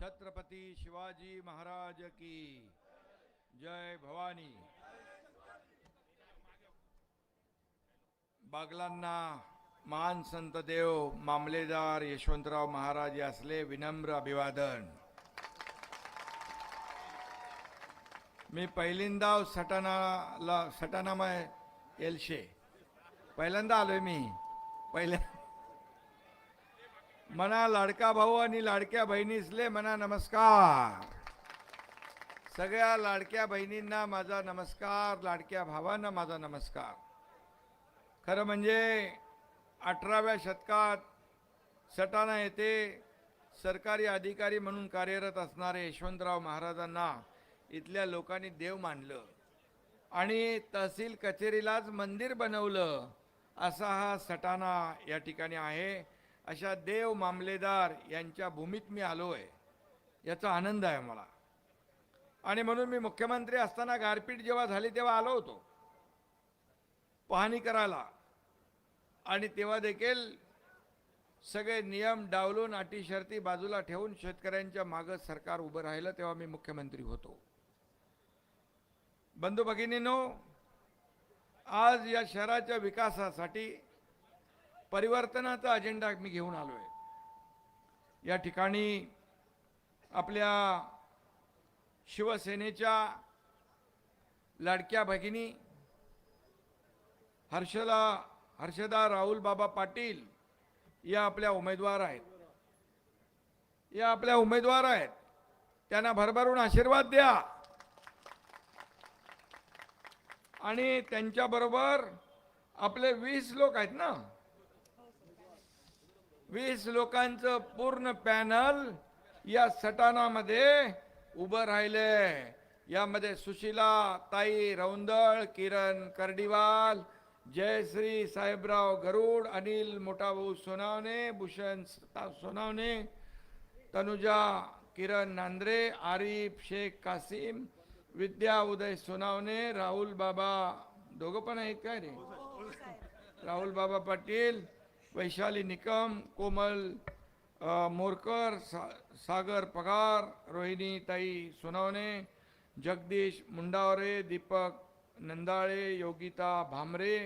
छत्रपती शिवाजी महाराज की जय भवानी. बागलांना महान संत देव मामलेदार यशवंतराव महाराज असले विनम्र अभिवादन. मी पहिल्यांदा सटाणाला सटाणामय एलशे पहिल्यांदा आलोय मी. पहिल्या मना लाडका भाऊ आणि लाडक्या बहिणीसले मना नमस्कार. सगळ्या लाडक्या बहिणींना माझा नमस्कार लाडक्या भावांना माझा नमस्कार. खरं म्हणजे अठराव्या शतकात सटाणा येथे सरकारी अधिकारी म्हणून कार्यरत असणारे यशवंतराव महाराजांना इथल्या लोकांनी देव मानलं आणि तहसील कचेरीलाच मंदिर बनवलं असा हा सटाणा या ठिकाणी आहे. अशा देव मामलेदार यांच्या भूमीत मी आलो आहे याचा आनंद आहे मला. आणि म्हणून मी मुख्यमंत्री असताना गारपीट जेव्हा झाली तेव्हा आलो होतो. पाहणी करायला. आणि तेव्हा देखील सगळे नियम डावलून अटी शर्ती बाजूला ठेवून शेतकऱ्यांच्या मागं सरकार उभं राहिलं तेव्हा मी मुख्यमंत्री होतो. बंधू भगिनीनो आज या शहराच्या विकासासाठी परिवर्तनाचा अजेंडा मी घेऊन आलो आहे या ठिकाणी आपल्या शिवसेनेच्या लाडक्या भगिनी हर्षला हर्षदा राहुल बाबा पाटील या आपल्या उमेदवार आहेत. या आपल्या उमेदवार आहेत. त्यांना भरभरून आशीर्वाद द्या. आणि त्यांच्याबरोबर आपले वीस लोक आहेत ना? वीस लोकांचं पूर्ण पॅनल या सटाणामध्ये उभं राहिले यामध्ये सुशिला ताई रौंदळ किरण कर्डिवाल जयश्री साहेबराव गरुड अनिल मोठाभाऊ सोनावणे भूषण सोनावणे तनुजा किरण नांद्रे आरिफ शेख कासिम विद्या उदय सोनावणे राहुल बाबा दोघं पण आहेत काय रे? राहुल बाबा पाटील वैशाली निकम कोमल मोरकर सा, सागर पगार रोहिणी ताई सोनावणे जगदीश मुंडावरे दीपक नंदाळे योगिता भामरे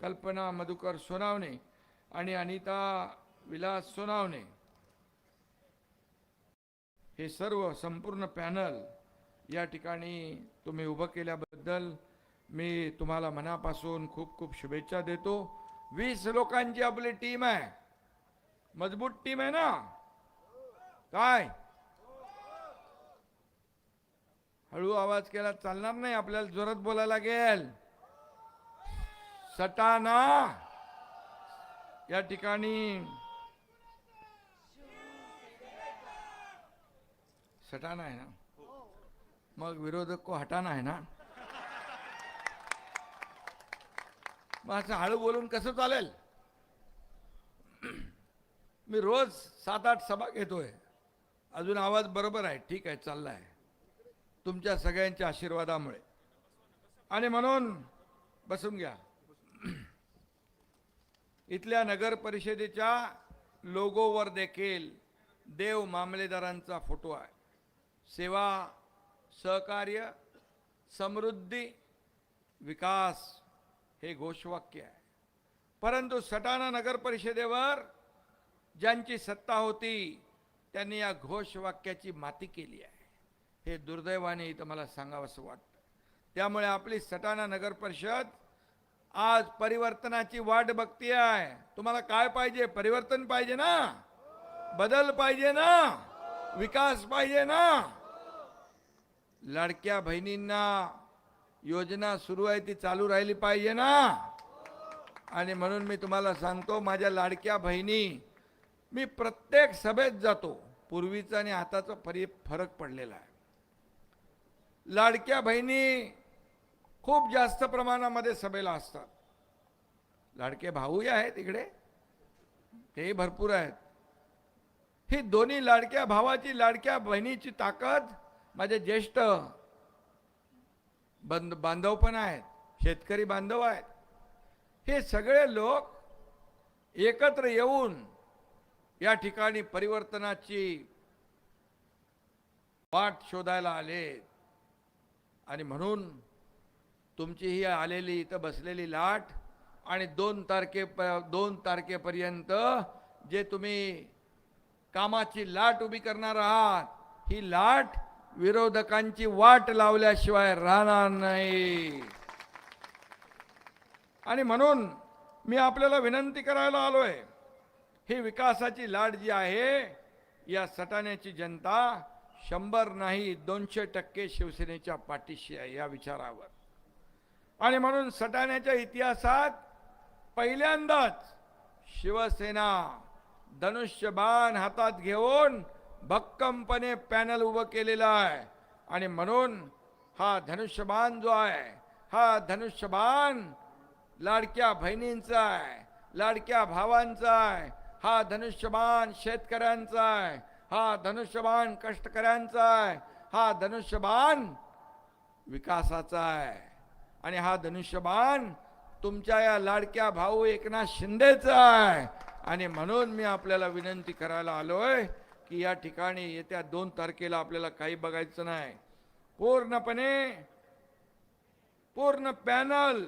कल्पना मधुकर सोनावणे आणि अनिता विलास सोनावणे. हे सर्व संपूर्ण पॅनल या ठिकाणी तुम्ही उभं केल्याबद्दल मी तुम्हाला मनापासून खूप खूप शुभेच्छा देतो. वीस लोकांची आपली टीम आहे. मजबूत टीम आहे ना? काय? हळू आवाज केला चालणार नाही आपल्याला जोरात बोलायला लागेल. सटाणा! या ठिकाणी सटाणा आहे ना? मग विरोधक को हटाना आहे ना? मग असं हळू बोलून कसं चालेल? मी रोज सात आठ सभा घेतोय. अजून आवाज बरोबर आहे. ठीक आहे चाललाय. तुमच्या सगळ्यांच्या आशीर्वादामुळे. आणि म्हणून बसून घ्या. इथल्या नगर परिषदेच्या लोगोवर देखील देव मामलेदारांचा फोटो आहे. सेवा सहकार्य समृद्धी विकास हे घोषवाक्य आहे. परंतु सटाणा नगर परिषदेवर ज्यांची सत्ता होती त्यांनी या घोषवाक्याची माती केली आहे. हे दुर्दैवाने इथं मला सांगावंसं वाटतं. त्यामुळे आपली सटाणा नगर परिषद आज परिवर्तनाची वाट बघती आहे तुम्हाला काय पाहिजे? परिवर्तन पाहिजे ना? बदल पाहिजे ना? विकास पाहिजे ना? लडक्या बहिणींना योजना सुरू आहे ती चालू राहिली पाहिजे ना. आणि म्हणून मी तुम्हाला सांगतो माझ्या लाडक्या बहिणी मी प्रत्येक सभेत जातो. पूर्वीचा आणि आताचा फरी फरक पडलेला आहे. लाडक्या बहिणी खूप जास्त प्रमाणामध्ये सभेला असतात. लाडके भाऊही आहेत इकडे. तेही भरपूर आहेत. ही दोन्ही लाडक्या भावाची लाडक्या बहिणीची ताकद माझे ज्येष्ठ बंद बांधव पण आहेत शेतकरी बांधव आहेत. हे सगळे लोक एकत्र येऊन या ठिकाणी परिवर्तनाची वाट शोधायला आले. आणि म्हणून तुमची ही आलेली इथं बसलेली लाट आणि दोन तारखे दोन तारखेपर्यंत जे तुम्ही कामाची लाट उभी करणार आहात ही लाट विरोधकांची वाट लावल्याशिवाय राहणार नाही. आणि म्हणून मी आपल्याला विनंती करायला आलोय ही विकासाची लाट जी आहे या सटाण्याची जनता शंभर नाही दोनशे टक्के शिवसेनेच्या पाठीशी आहे या विचारावर. आणि म्हणून सटाण्याच्या इतिहासात पहिल्यांदाच शिवसेना धनुष्यबाण हातात घेऊन भक्कमपणे पॅनल उभं केलेलं आहे. आणि म्हणून हा धनुष्यबाण जो आहे हा धनुष्यबाण लाडक्या बहिणींचा आहे लाडक्या भावांचा आहे हा धनुष्यबाण शेतकऱ्यांचा आहे हा धनुष्यबाण कष्टकऱ्यांचा आहे हा धनुष्यबाण विकासाचा आहे. आणि हा धनुष्यबाण तुमच्या या लाडक्या भाऊ एकनाथ शिंदेचा आहे. आणि म्हणून मी आपल्याला विनंती करायला आलोय की या ठिकाणी येत्या दोन तारखेला आपल्याला काही बघायचं नाही. पूर्णपणे पूर्ण पॅनल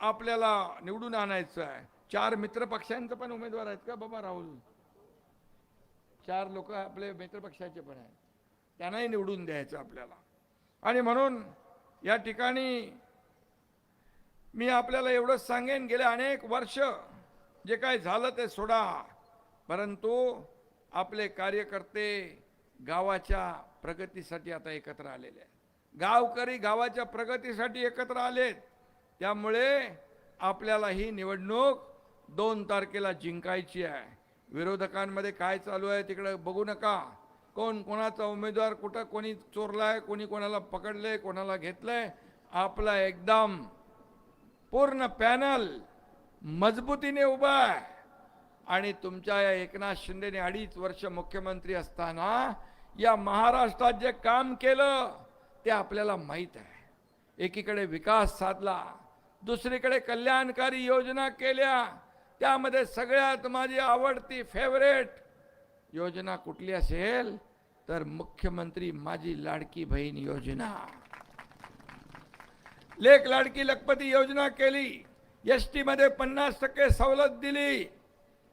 आपल्याला निवडून आणायचं आहे. चार मित्र पक्षांचं पण उमेदवार आहेत का बाबा राहुल? चार लोक आपले मित्र पक्षाचे पण आहेत. त्यांनाही निवडून द्यायचं आपल्याला. आणि म्हणून या ठिकाणी मी आपल्याला एवढंच सांगेन गेले अनेक वर्ष जे काय झालं ते सोडा. परंतु आपले कार्यकर्ते गावाच्या प्रगतीसाठी आता एकत्र आलेले आहेत. गावकरी गावाच्या प्रगतीसाठी एकत्र आलेत. त्यामुळे आपल्याला ही निवडणूक दोन तारखेला जिंकायची आहे. विरोधकांमध्ये काय चालू आहे तिकडं बघू नका. कोण कोणाचा उमेदवार कुठं कोणी चोरलाय कोणी कोणाला पकडले कोणाला घेतलंय आपला एकदम पूर्ण पॅनल मजबूतीने उभा आहे. आणि तुमच्या या एकनाथ शिंदेने अडीच वर्ष मुख्यमंत्री असताना या महाराष्ट्रात जे काम केलं ते आपल्याला माहीत आहे. एकीकडे विकास साधला दुसरीकडे कल्याणकारी योजना केल्या त्यामध्ये सगळ्यात माझी आवडती फेवरेट योजना कुठली असेल? तर मुख्यमंत्री माझी लाडकी बहीण योजना. लेख लाडकी लखपती योजना केली एस टी मध्ये पन्नास टक्के सवलत दिली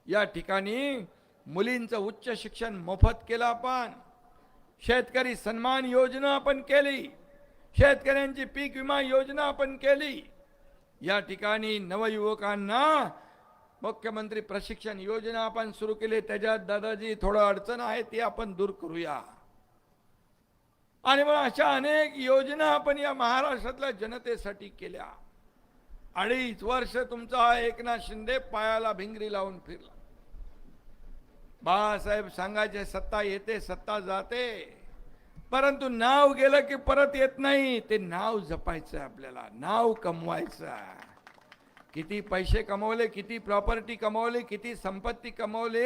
या ठिकाणी मुलींचं उच्च शिक्षण मोफत केलं आपण. शेतकरी सन्मान योजना आपण केली. शेतकऱ्यांची पीक विमा योजना आपण केली. या ठिकाणी नवयुवकांना मुख्यमंत्री प्रशिक्षण योजना आपण सुरू केली. त्याच्यात दादाजी थोडं अडचण आहे ती आपण दूर करूया. आणि मग अशा अनेक योजना आपण या महाराष्ट्रातल्या जनतेसाठी केल्या. अडीच वर्ष तुमचा एकनाथ शिंदे पायाला भिंगरी लावून फिरला. बाळासाहेब सांगायचे सत्ता येते सत्ता जाते. परंतु नाव गेलं की परत येत नाही. ते नाव जपायचं आपल्याला नाव कमवायचं. आहे. किती पैसे कमवले किती प्रॉपर्टी कमवली किती संपत्ती कमवली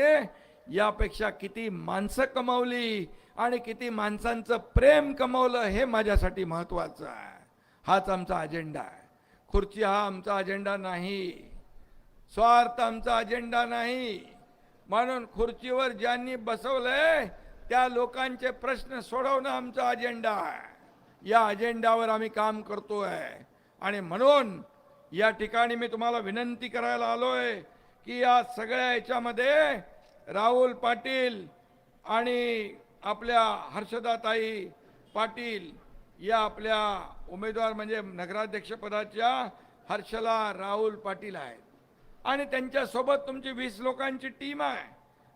यापेक्षा किती माणसं कमावली आणि किती माणसांचं प्रेम कमवलं हे माझ्यासाठी महत्वाचं आहे. हाच आमचा अजेंडा आहे. खुर्ची हा आमचा अजेंडा नाही. स्वार्थ आमचा अजेंडा नाही. म्हणून खुर्चीवर ज्यांनी बसवलंय त्या लोकांचे प्रश्न सोडवणं आमचा अजेंडा आहे. या अजेंडावर आम्ही काम करतोय. आणि म्हणून या ठिकाणी मी तुम्हाला विनंती करायला आलोय की या सगळ्या याच्यामध्ये राहुल पाटील आणि आपल्या हर्षदाताई पाटील या आपल्या उमेदवार म्हणजे नगराध्यक्षपदाच्या हर्षला राहुल पाटील आहेत. आणि त्यांच्यासोबत तुमची वीस लोकांची टीम आहे.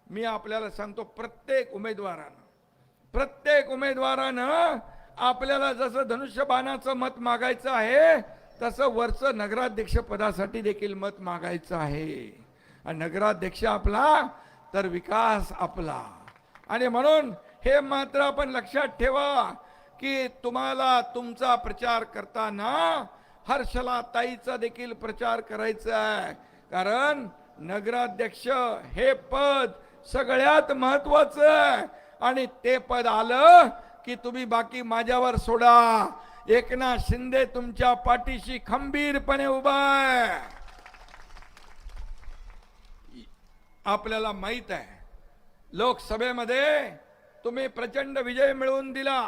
मी आपल्याला सांगतो प्रत्येक उमेदवारानं प्रत्येक उमेदवारानं आपल्याला जसं धनुष्यबाणाचं मत मागायचं आहे तसं वरचं नगराध्यक्ष पदासाठी देखील मत मागायचं आहे. आणि नगराध्यक्ष आपला तर विकास आपला. आणि म्हणून हे मात्र आपण लक्षात ठेवा की तुम्हाला तुमचा प्रचार करताना हर्षला ताईचा देखील प्रचार करायचा आहे. कारण नगराध्यक्ष हे पद सगळ्यात महत्वाचं आहे. आणि ते पद आलं की तुम्ही बाकी माझ्यावर सोडा. एकनाथ शिंदे तुमच्या पाठीशी खंबीरपणे उभा आहे. आपल्याला माहीत आहे लोकसभेमध्ये तुम्ही प्रचंड विजय मिळवून दिला.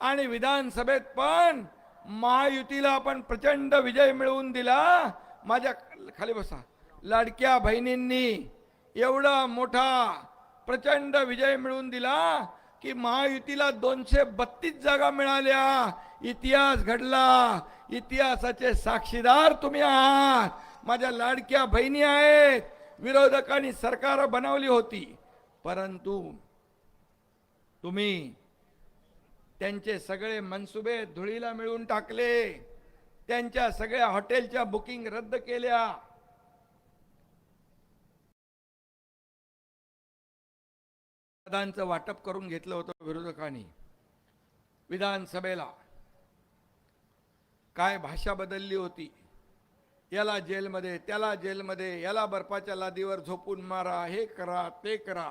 आणि विधानसभेत पण महायुतीला आपण प्रचंड विजय मिळवून दिला. माझ्या खाली बसा. लाडक्या बहिणींनी एवढा मोठा प्रचंड विजय मिळवून दिला की महायुतीला दोनशे बत्तीस जागा मिळाल्या. इतिहास घडला. इतिहासाचे साक्षीदार तुम्ही आहात. माझ्या लाडक्या बहिणी आहेत. विरोधकांनी सरकार बनवली होती. परंतु तुम्ही त्यांचे सगळे मनसुबे धुळीला मिळून टाकले. त्यांच्या सगळ्या हॉटेलच्या बुकिंग रद्द केल्या. पदांचं वाटप करून घेतलं होतं विरोधकांनी. विधानसभेला काय भाषा बदलली होती? याला जेलमध्ये त्याला जेलमध्ये याला बर्फाच्या लादीवर झोपून मारा हे करा ते करा.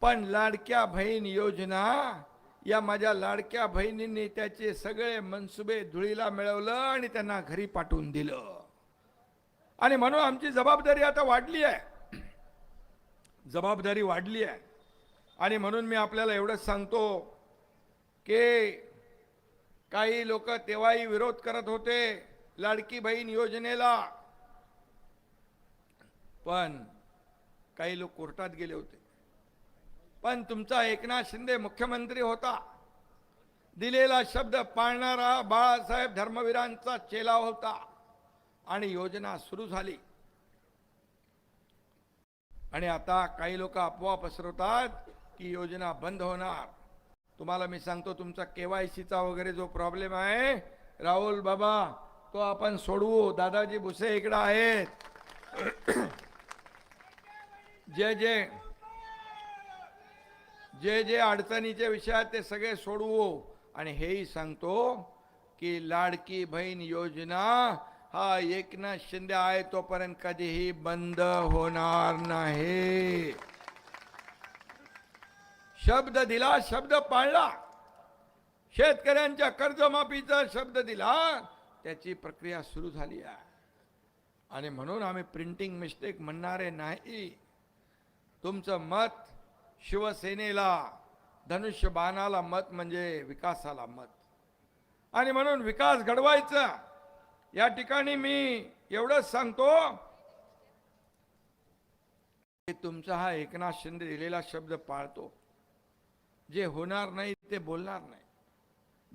पण लाडक्या बहीण योजना या माझ्या लाडक्या बहिणींनी त्याचे सगळे मनसुबे धुळीला मिळवलं आणि त्यांना घरी पाठवून दिलं. आणि म्हणून आमची जबाबदारी आता वाढली आहे. जबाबदारी वाढली आहे. आणि म्हणून मी आपल्याला एवढंच सांगतो की काही लोक तेव्हाही विरोध करत होते लाडकी बहीण योजनेला. पण काही लोक कोर्टात गेले होते. पण तुमचा एकनाथ शिंदे मुख्यमंत्री होता. दिलेला शब्द पाळणारा बाळासाहेब धर्मवीरांचा चेला होता आणि योजना सुरू झाली. आणि आता काही लोक अफवा पसरवतात की योजना बंद होणार. तुम्हाला मी सांगतो तुमचा केवायसीचा वगैरे जो प्रॉब्लेम आहे राहुल बाबा तो आपण सोडवू. दादाजी भुसे इकडं आहेत. जे जे जे जे अडचणीचे विषय आहेत ते सगळे सोडवू. आणि हेही सांगतो की लाडकी बहीण योजना हा एकनाथ शिंदे आहे तोपर्यंत कधीही बंद होणार नाही. शब्द दिला शब्द पाळला. शेतकऱ्यांच्या कर्जमाफीचा शब्द दिला त्याची प्रक्रिया सुरू झाली आहे. आणि म्हणून आम्ही प्रिंटिंग मिस्टेक म्हणणारे नाही. तुमचं मत शिवसेनेला धनुष्यबाणाला मत म्हणजे विकासाला मत. आणि म्हणून विकास घडवायचा. या ठिकाणी मी एवढंच सांगतो की तुमचा हा एकनाथ शिंदे दिलेला शब्द पाळतो. जे होणार नाही ते बोलणार नाही.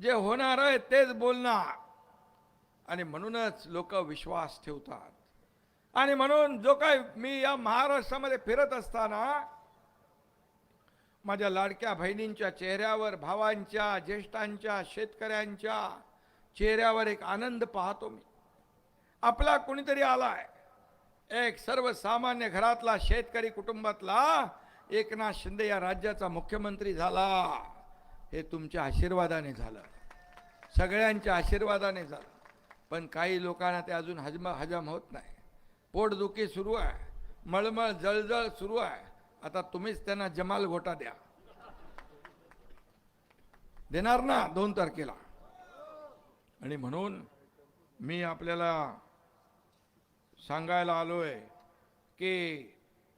जे होणार आहे तेच बोलणार. आणि म्हणूनच लोक विश्वास ठेवतात. आणि म्हणून जो काय मी या महाराष्ट्रामध्ये फिरत असताना माझ्या लाडक्या बहिणींच्या चेहऱ्यावर भावांच्या ज्येष्ठांच्या शेतकऱ्यांच्या चेहऱ्यावर एक आनंद पाहतो मी. आपला कोणीतरी आलाय. एक सर्वसामान्य घरातला शेतकरी कुटुंबातला एकनाथ शिंदे या राज्याचा मुख्यमंत्री झाला. हे तुमच्या आशीर्वादाने झालं. सगळ्यांच्या आशीर्वादाने झालं. पण काही लोकांना ते अजून हजम हजम होत नाही. पोटदुखी सुरू आहे. मळमळ जळजळ सुरू आहे. आता तुम्हीच त्यांना जमाल घोटा द्या. देणार ना दोन तारखेला. आणि म्हणून मी आपल्याला सांगायला आलोय की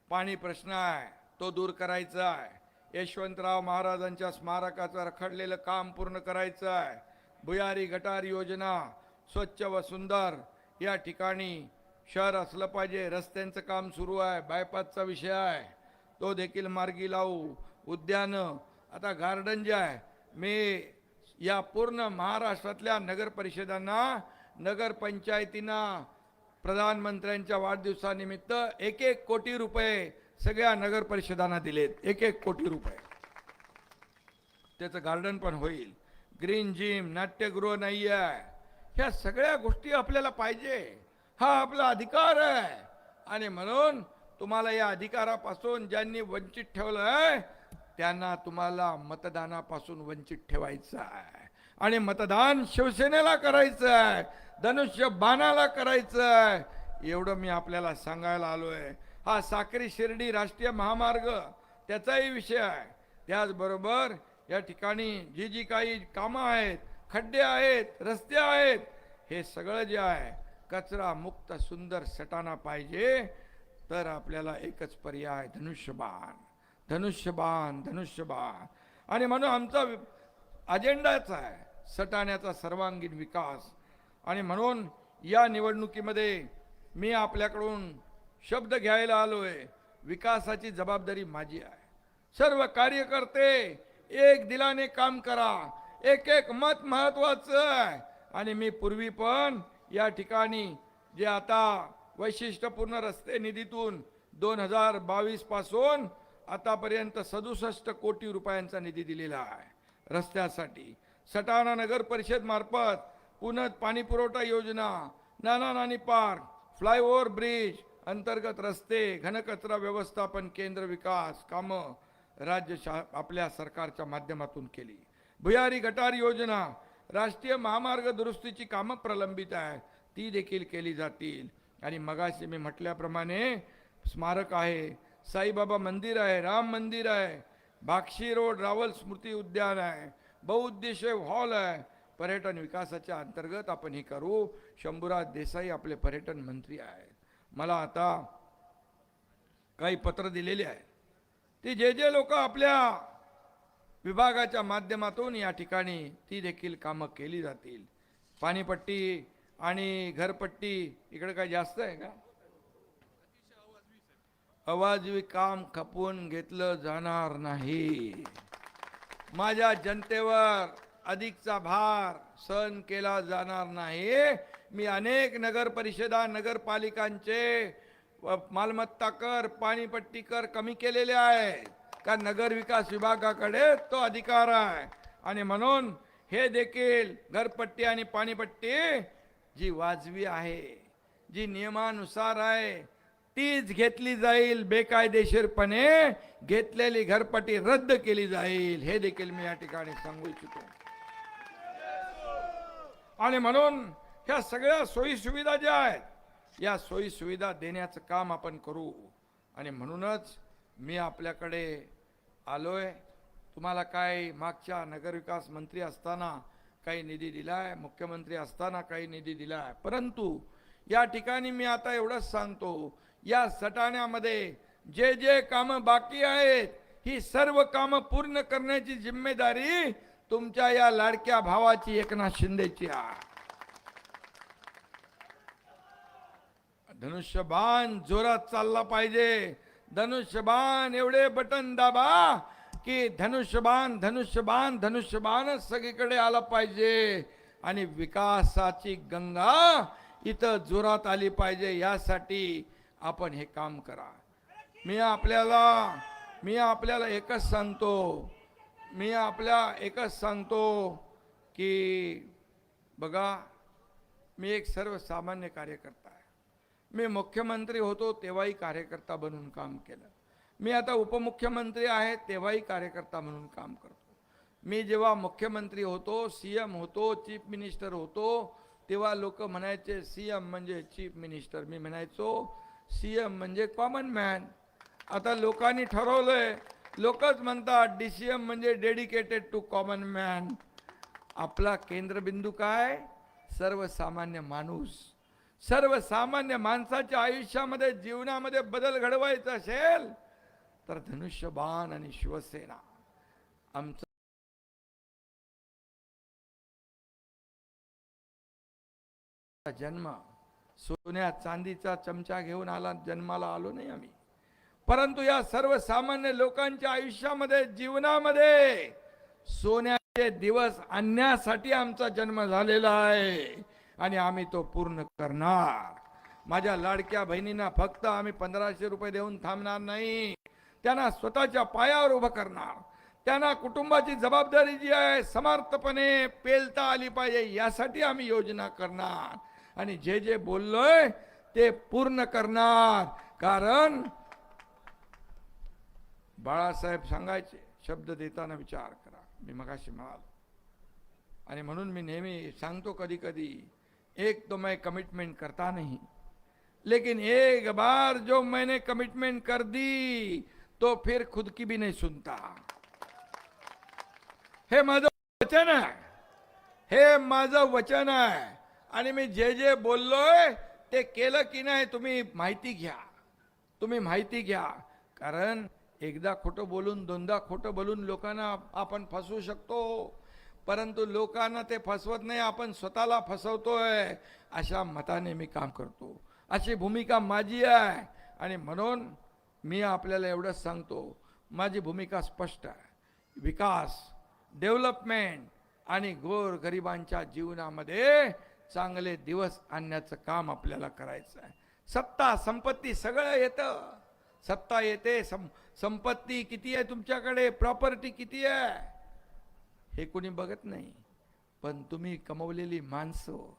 पाणी प्रश्न आहे तो दूर करायचा आहे. यशवंतराव महाराजांच्या स्मारकाचं रखडलेलं काम पूर्ण करायचं आहे. भुयारी गटार योजना स्वच्छ व सुंदर या ठिकाणी शहर असलं पाहिजे रस्त्यांचं काम सुरू आहे बायपासचा विषय आहे. तो देखील मार्गी लावू. उद्यानं आता गार्डन जे आहे मी या पूर्ण महाराष्ट्रातल्या नगर परिषदांना नगरपंचायतींना प्रधानमंत्र्यांच्या वाढदिवसानिमित्त एक एक कोटी रुपये सगळ्या नगर परिषदांना दिलेत. एक एक कोटी रुपये. त्याचं गार्डन पण होईल. ग्रीन जिम नाट्यगृह नाही आहे ह्या सगळ्या गोष्टी आपल्याला पाहिजे. हा आपला अधिकार आहे. आणि म्हणून तुम्हाला या अधिकारापासून ज्यांनी वंचित ठेवलं आहे त्यांना तुम्हाला मतदानापासून वंचित ठेवायचं आहे. आणि मतदान शिवसेनेला करायचं आहे धनुष्य बाणाला करायचं आहे. एवढं मी आपल्याला सांगायला आलोय. हा साक्री शिर्डी राष्ट्रीय महामार्ग त्याचाही विषय आहे. त्याचबरोबर या ठिकाणी जी जी काही कामं आहेत खड्डे आहेत रस्ते आहेत हे सगळं जे आहे कचरा मुक्त सुंदर सटाणा पाहिजे. तर आपल्याला एकच पर्याय धनुष्यबाण. धनुष्यबाण धनुष्यबाण. आणि म्हणून आमचा अजेंडाच आहे सटाण्याचा सर्वांगीण विकास. आणि म्हणून या निवडणुकीमध्ये मी आपल्याकडून शब्द घ्यायला आलोय विकासाची जबाबदारी माझी आहे. सर्व कार्यकर्ते एक दिलाने काम करा एक एक मत महत्वाचं आहे. आणि मी पूर्वी पण या ठिकाणी जे आता वैशिष्ट्यपूर्ण रस्ते निधीतून दोन हजार बावीसपासून आतापर्यंत सदुसष्ट कोटी रुपयांचा निधी दिलेला आहे. रस्त्यासाठी सटाणा नगर परिषदमार्फत पुनत पाणी पुरवठा योजना Nana Nani park flyover bridge अंतर्गत रस्ते घनकचरा व्यवस्थापन केंद्र विकास कामं राज्य शा आपल्या सरकारच्या माध्यमातून केली. भुयारी गटार योजना राष्ट्रीय महामार्ग दुरुस्तीची कामं प्रलंबित आहे ती देखील केली जातील. आणि मगाशी मी म्हटल्याप्रमाणे स्मारक आहे साईबाबा मंदिर आहे राम मंदिर आहे बाक्षी रोड रावल स्मृती उद्यान आहे बहुउद्देशीय हॉल आहे. पर्यटन विकासाच्या अंतर्गत आपण हे करू. शंभूराज देसाई आपले पर्यटन मंत्री आहेत. मला आता काही पत्र दिलेली आहे ती जे जे लोक आपल्या विभागाच्या माध्यमातून या ठिकाणी ती देखील कामं केली जातील. पाणीपट्टी आणि घरपट्टी इकडे काय जास्त आहे का? अवाजवी काम खपवून घेतलं जाणार नाही. माझ्या जनतेवर अधिकचा भार सहन केला जाणार नाही. मी अनेक नगर परिषदा नगरपालिकांचे मालमत्ता कर पाणीपट्टी कर कमी केलेले आहे का नगर विकास विभागाकडे तो अधिकार आहे. आणि म्हणून हे देखील घरपट्टी आणि पाणीपट्टी जी वाजवी आहे जी नियमानुसार आहे तीच घेतली जाईल. बेकायदेशीरपणे घेतलेली घरपट्टी रद्द केली जाईल. हे देखील मी या ठिकाणी सांगू इच्छितो. आणि म्हणून ह्या सगळ्या सोयी सुविधा ज्या आहेत या सोयी सुविधा देण्याचं काम आपण करू. आणि म्हणूनच मी आपल्याकडे आलोय. तुम्हाला काय मागच्या नगरविकास मंत्री असताना काही निधी दिलाय मुख्यमंत्री असताना काही निधी दिलाय. परंतु या ठिकाणी मी आता एवढंच सांगतो या सटाण्यामध्ये जे जे कामं बाकी आहेत ही सर्व कामं पूर्ण करण्याची जिम्मेदारी तुमच्या या लाडक्या भावाची एकनाथ शिंदेची आहे. धनुष्यबाण जोरात चालला पाहिजे. धनुष्यबाण एवढे बटन दाबा की धनुष्यबाण धनुष्यबाण धनुष्यबाणच सगळीकडे आला पाहिजे. आणि विकासाची गंगा इथं जोरात आली पाहिजे. यासाठी आपण हे काम करा. मी आपल्याला मी आपल्याला एकच सांगतो मी आपल्या एकच सांगतो की बघा मी एक सर्वसामान्य कार्यकर्ता आहे. मी मुख्यमंत्री होतो तेव्हाही कार्यकर्ता बनून काम केलं. मी आता उपमुख्यमंत्री आहे तेव्हाही कार्यकर्ता म्हणून काम करतो. मी जेव्हा मुख्यमंत्री होतो सी एम होतो चीफ मिनिस्टर होतो तेव्हा लोक म्हणायचे सी एम म्हणजे चीफ मिनिस्टर मी म्हणायचो सी एम म्हणजे कॉमन मॅन आता लोकांनी ठरवलंय लोकच म्हणतात डी सी एम म्हणजे डेडिकेटेड टू कॉमन मॅन आपला केंद्रबिंदू काय? सर्वसामान्य माणूस. सर्वसामान्य माणसाच्या आयुष्यामध्ये जीवनामध्ये बदल घडवायचा असेल तर धनुष्यबाण आणि शिवसेना. आमचं जन्म. सोन्या चांदीचा चमचा घेऊन आला जन्माला आलो नाही आम्ही. परंतु या सर्वसामान्य लोकांच्या आयुष्यामध्ये जीवनामध्ये सोन्याचे दिवस आणण्यासाठी आमचा जन्म झालेला आहे आणि आम्ही तो पूर्ण करणार. माझ्या लाडक्या बहिणींना फक्त आम्ही पंधराशे रुपये देऊन थांबणार नाही. त्यांना स्वतःच्या पायावर उभं करणार. त्यांना कुटुंबाची जबाबदारी जी आहे समर्थपणे पेलता आली पाहिजे यासाठी आम्ही योजना करणार. आणि जे जे बोललोय ते पूर्ण करणार. कारण बाळासाहेब सांगायचे शब्द देताना विचार करा. मी मगाशी म्हणालो. आणि म्हणून मी नेहमी सांगतो कधी कधी एक तो मैं कमिटमेंट करता नहीं. लेकिन एक बार जो मैंने कमिटमेंट कर दी तो फिर खुद की भी नहीं सुनता। हे माझं वचन आहे हे माझं वचन आहे आणि मी जे जे बोललोय ते केलं की नाही तुम्ही माहिती घ्या तुम्ही माहिती घ्या. कारण एकदा खोटं बोलून दोनदा खोटं बोलून लोकांना आपण फसवू शकतो परंतु लोकांना ते फसवत नाही आपण स्वतःला फसवतोय अशा मताने मी काम करतो. अशी भूमिका माझी आहे आणि म्हणून मी आपल्याला एवढंच सांगतो माझी भूमिका स्पष्ट आहे. विकास डेव्हलपमेंट आणि गोर गरिबांच्या जीवनामध्ये चांगले दिवस आणण्याचं काम आपल्याला करायचं आहे. सत्ता संपत्ती सगळं येतं. सत्ता येते सं संपत्ती किती आहे तुमच्याकडे? प्रॉपर्टी किती आहे? हे कोणी बघत नाही. पण तुम्ही कमवलेली माणसं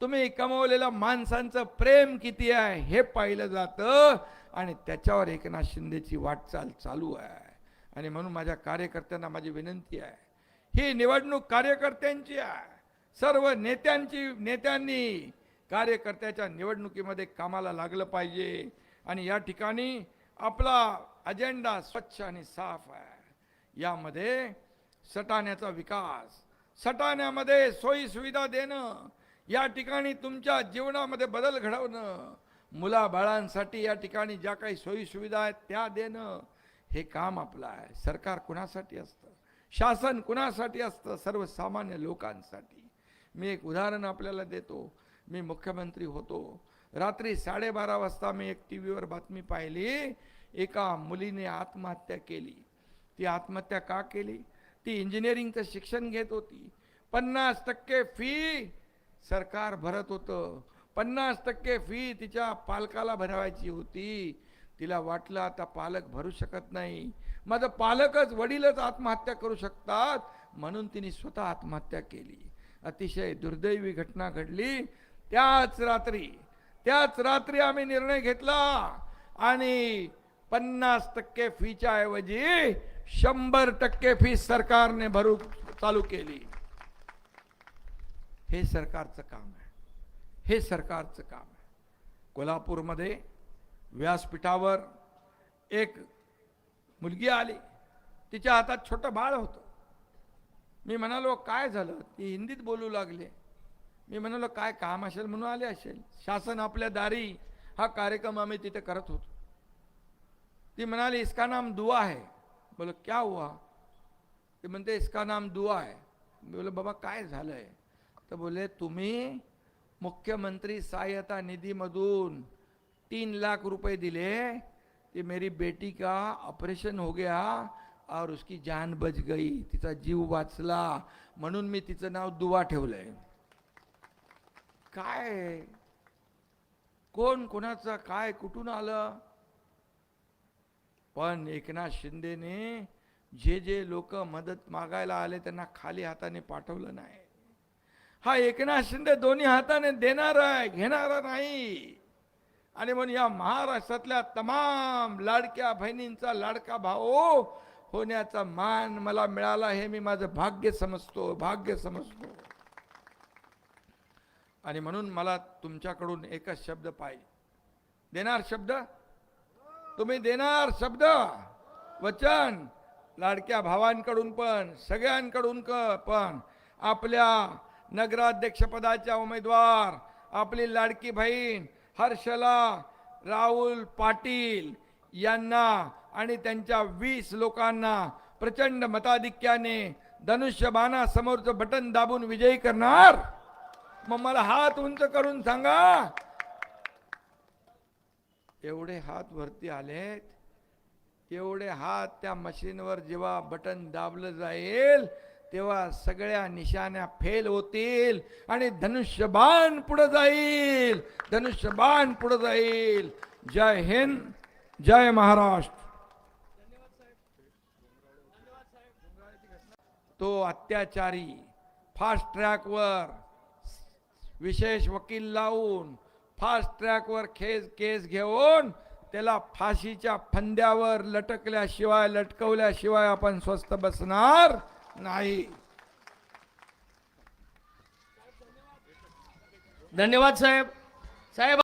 तुम्ही कमवलेलं माणसांचं प्रेम किती आहे हे पाहिलं जातं आणि त्याच्यावर एकनाथ शिंदेची वाटचाल चालू आहे. आणि म्हणून माझ्या कार्यकर्त्यांना माझी विनंती आहे ही निवडणूक कार्यकर्त्यांची आहे. सर्व नेत्यांची नेत्यांनी कार्यकर्त्याच्या निवडणुकीमध्ये कामाला लागलं पाहिजे. आणि या ठिकाणी आपला अजेंडा स्वच्छ आणि साफ आहे. यामध्ये सटाण्याचा विकास सटाण्यामध्ये सोयी सुविधा देणं या ठिकाणी तुमच्या जीवनामध्ये बदल घडवणं मुलाबाळांसाठी या ठिकाणी ज्या काही सोयीसुविधा आहेत त्या देणं हे काम आपलं आहे. सरकार कुणासाठी असतं? शासन कुणासाठी असतं? सर्वसामान्य लोकांसाठी. मी एक उदाहरण आपल्याला देतो. मी मुख्यमंत्री होतो. रात्री साडेबारा वाजता मी एक टी व्हीवर बातमी पाहिली. एका मुलीने आत्महत्या केली. ती आत्महत्या का केली? ती इंजिनिअरिंगचं शिक्षण घेत होती. पन्नास टक्के फी सरकार भरत होतं. पन्नास टक्के फी तिच्या पालकाला भरवायची होती. तिला वाटलं आता पालक भरू शकत नाही. माझं पालकच वडीलच आत्महत्या करू शकतात. म्हणून तिने स्वतः आत्महत्या केली. अतिशय दुर्दैवी घटना घडली. त्याच रात्री त्याच रात्री आम्ही निर्णय घेतला. आणि पन्नास टक्के फीच्या ऐवजी शंभर टक्के फी सरकारने भरू चालू केली. हे सरकारचं काम आहे. हे सरकारचं काम आहे. कोल्हापूरमध्ये व्यासपीठावर एक मुलगी आली. तिच्या हातात छोटं बाळ होतं. मी म्हणालो काय झालं? ती हिंदीत बोलू लागले. मी म्हणालो काय काम असेल? म्हणून आले असेल. शासन आपल्या दारी हा कार्यक्रम आम्ही तिथे करत होतो. ती म्हणाली इसका नाम दुआ है. बोलो क्या हुआ? ते म्हणते इसका नाम दुआ आहे मी बोलो बाबा काय झालं आहे तर बोले तुम्ही मुख्यमंत्री सहायता निधीमधून तीन लाख रुपए दिले कि मेरी बेटी का ऑपरेशन हो गया और उसकी जान बच गई तिचा जीव वाचला म्हणून मी तिचं नाव दुवा ठेवलंय. काय कोण कोणाचं काय कुठून आलं? पण एकनाथ शिंदेने जे जे लोक मदत मागायला आले त्यांना खाली हाताने पाठवलं नाही. हा एकनाथ शिंदे दोन्ही हाताने देणार आहे घेणारा नाही. आणि म्हणून या महाराष्ट्रातल्या तमाम लाडक्या बहिणींचा लाडका भाऊ होण्याचा मान मला मिळाला हे मी माझं भाग्य समजतो भाग्य समजतो. आणि म्हणून मला तुमच्याकडून एकच शब्द पाहिजे. देणार शब्द? तुम्ही देणार शब्द? वचन. लाडक्या भावांकडून पण सगळ्यांकडून क पण. आपल्या नगराध्यक्षपदाच्या उमेदवार आपली लाडकी बहीण हर्षला राहुल पाटील यांना आणि त्यांच्या वीस लोकांना प्रचंड मताधिक्याने धनुष्यबाणा समोरचं बटन दाबून विजयी करणार. मग मला हात उंच करून सांगा. एवढे हात वरती आलेत एवढे हात त्या मशीनवर जेव्हा बटन दाबलं जाईल तेव्हा सगळ्या निशाण्या फेल होतील आणि धनुष्यबाण पुढे जाईल. धनुष्यबाण पुढे जाईल. जय हिंद जय महाराष्ट्र. तो अत्याचारी फास्ट ट्रॅकवर विशेष वकील लावून फास्ट ट्रॅकवर खेस केस घेऊन त्याला फाशीच्या फंद्यावर लटकल्याशिवाय लटकवल्याशिवाय आपण स्वस्त बसणार नाही. धन्यवाद साहेब. साहेब